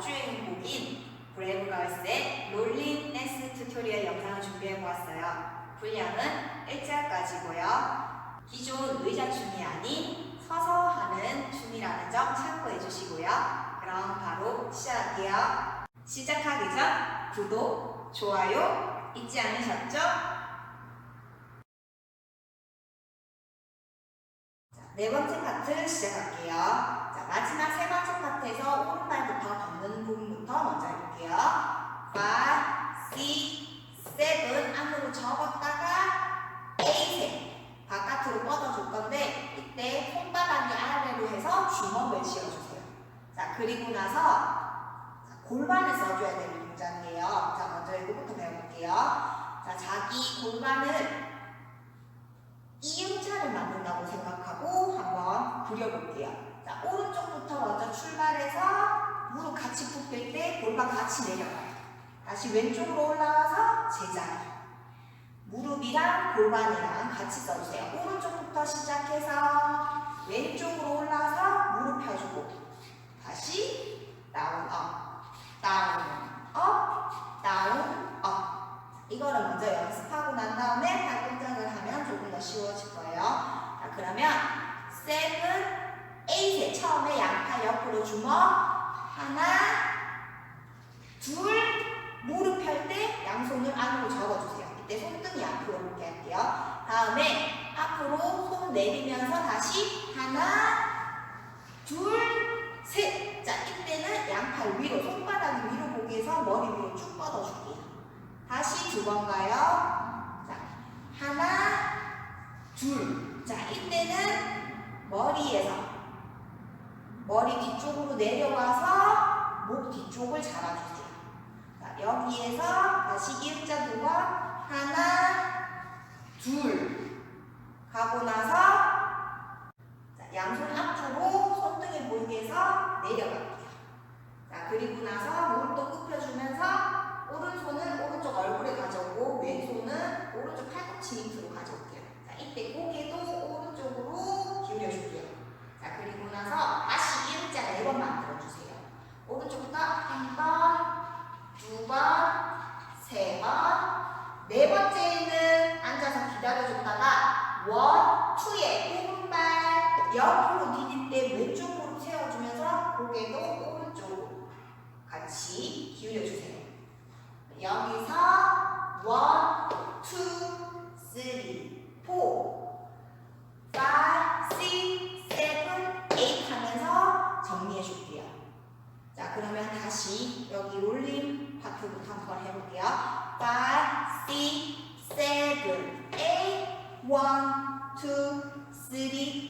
역주행곡인 브레이브걸스의 롤링 댄스 튜토리얼 영상을 준비해 보았어요. 분량은 1절까지고요. 기존 의자 춤이 아닌 서서 하는 춤이라는 점 참고해 주시고요. 그럼 바로 시작할게요. 시작하기 전 구독, 좋아요 잊지 않으셨죠? 자, 네 번째 파트 시작할게요. 자, 마지막 세 번째 파트에서 오른발 부분부터 먼저 해볼게요. 5, 6, 7 안으로 접었다가 8에 바깥으로 뻗어줄 건데 이때 손바닥이 아래로 해서 주먹을 쥐어주세요. 자 그리고 나서 자, 골반을 써줘야 되는 동작이에요. 자 먼저 이거부터 배워볼게요. 자 자기 골반을 이음자를 만든다고 생각하고 한번 그려볼게요. 자 오른쪽부터 먼저 골반 같이 내려가요. 다시 왼쪽으로 올라와서 제자리. 무릎이랑 골반이랑 같이 써주세요. 오른쪽부터 시작해서 왼쪽으로 올라와서 무릎 펴주고 다시 다운 업, 다운 업, 다운 업. 이거를 먼저 연습하고 난 다음에 발 동작을 하면 조금 더 쉬워질 거예요. 자, 그러면 세븐, 에잇에 처음에 양팔 옆으로 주먹 하나, 둘, 무릎 펼때 양손을 안으로 접어주세요. 이때 손등이 앞으로 이렇게 할게요. 다음에 앞으로 손 내리면서 다시 하나, 둘, 셋. 자, 이때는 양팔 위로, 손바닥 위로 보기 위해서 머리 위로 쭉 뻗어줄게요. 다시 두 번 가요. 자, 하나, 둘. 자, 이때는 머리에서 머리 뒤쪽으로 내려와서 목 뒤쪽을 잡아주세요. 자, 여기에서 다시 일자 두 번, 하나, 둘. 가고 나서 자, 양손 앞으로 손등에 보이게 해서 내려갈게요. 자, 그리고 나서 무릎도 굽혀주면서 오른손은 오른쪽 얼굴에 가져오고 왼손은 오른쪽 팔꿈치 밑으로 가져올게요. 자, 이때 고개도 오른쪽으로 기울여줄게요. 자, 그리고 나서 다시 일자 네 번 만들어주세요. 오른쪽부터 한 번, 두 번, 세 번, 네 번째는 앉아서 기다려줬다가 원, 투에 오른발 옆으로 디딜 때 왼쪽 무릎 세워주면서 고개도 오른쪽으로 같이 기울여주세요. 여기서 원, 투, 쓰리, 포, 파이, 식, 세븐, 에잇 하면서 정리해 줄게요. 자, 그러면 다시 여기 롤링 파트부터 한번 해볼게요. 5, 6, 7, 8, 1, 2, 3, 4, 5, 6,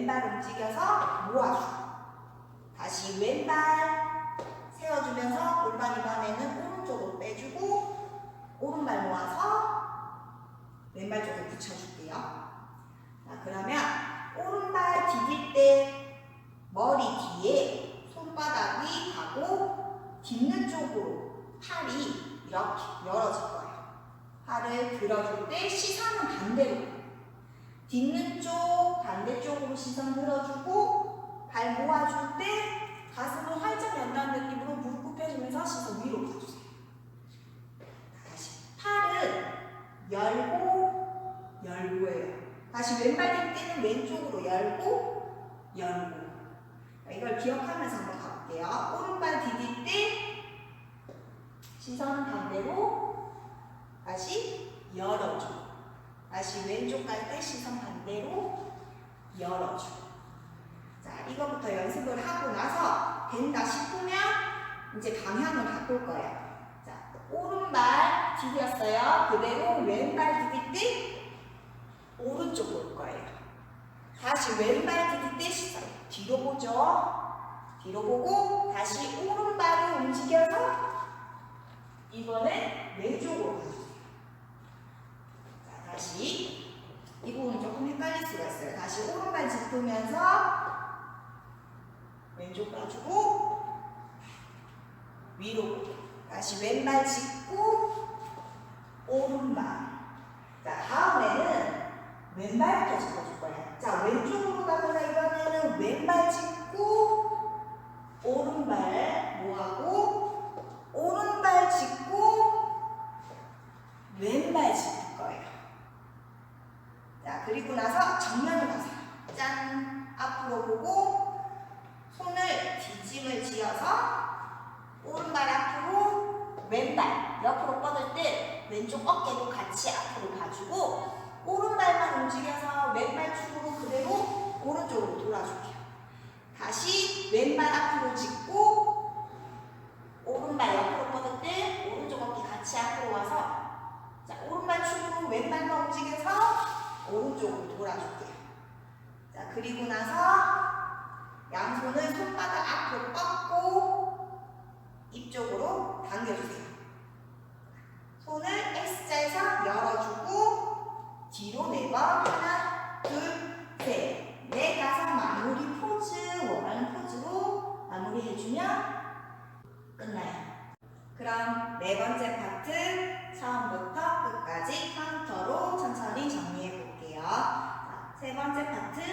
왼발 움직여서 모아주고 다시 왼발 세워주면서 골반 이번에는 오른쪽으로 빼주고 오른발 모아서 왼발 쪽에 붙여줄게요. 자, 그러면 오른발 디딜 때 머리 뒤에 손바닥이 가고 딛는 쪽으로 팔이 이렇게 열어질 거예요. 팔을 들어줄 때 시선은 반대로. 딛는 쪽 반대쪽으로 시선 들어주고 발 모아줄 때 가슴을 활짝 연다는 느낌으로 무릎 굽혀주면서 시선 위로 봐주세요. 다시 팔을 열고 열고예요. 다시 왼발 딜 때는 왼쪽으로 열고 열고 이걸 기억하면서 한번 가볼게요. 오른발 디딜 때 시선 반대로 다시 열어줘. 다시 왼쪽 갈 때 시선 반대로 열어주고. 자, 이거부터 연습을 하고 나서 된다 싶으면 이제 방향을 바꿀 거예요. 자, 오른발 디디였어요. 그대로 왼발 디디 때 오른쪽 볼 거예요. 다시 왼발 디디 때 시선 뒤로 보죠. 뒤로 보고 다시 오른발을 움직여서 이번엔 왼쪽으로 가죠. 역시 이 부분은 조금 헷갈릴 수가 있어요. 다시 오른발 짚으면서 왼쪽 빠주고 위로 다시 왼발 짚고 오른발 자 다음에는 왼발부터 짚어줄 거예요. 자 왼쪽으로 가거나 이번에는 왼발 짚고 오른발 뭐하고 오른발 짚고 그리고 나서 정면을 보세요. 짠! 앞으로 보고 손을 뒤짐을 지어서 오른발 앞으로 왼발 옆으로 뻗을 때 왼쪽 어깨도 같이 앞으로 봐주고 오른발만 움직여서 왼발 축으로 그대로 오른쪽으로 돌아줄게요. 다시 왼발 앞으로 짚고 오른발 옆으로 뻗을 때 오른쪽 어깨 같이 앞으로 와서 자, 오른발 축으로 왼발만 움직여서 오른쪽으로 돌아줄게요. 자, 그리고 나서 양손을 손바닥 앞으로 뻗고 입 쪽으로 당겨주세요. 손을 X자에서 열어주세요.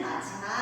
待ちます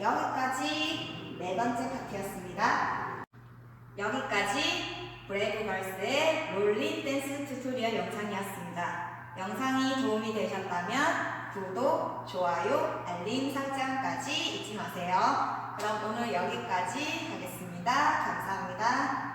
여기까지 네 번째 파트였습니다. 여기까지 브레이브걸스의 롤링 댄스 튜토리얼 영상이었습니다. 영상이 도움이 되셨다면 구독, 좋아요, 알림 설정까지 잊지 마세요. 그럼 오늘 여기까지 하겠습니다. 감사합니다.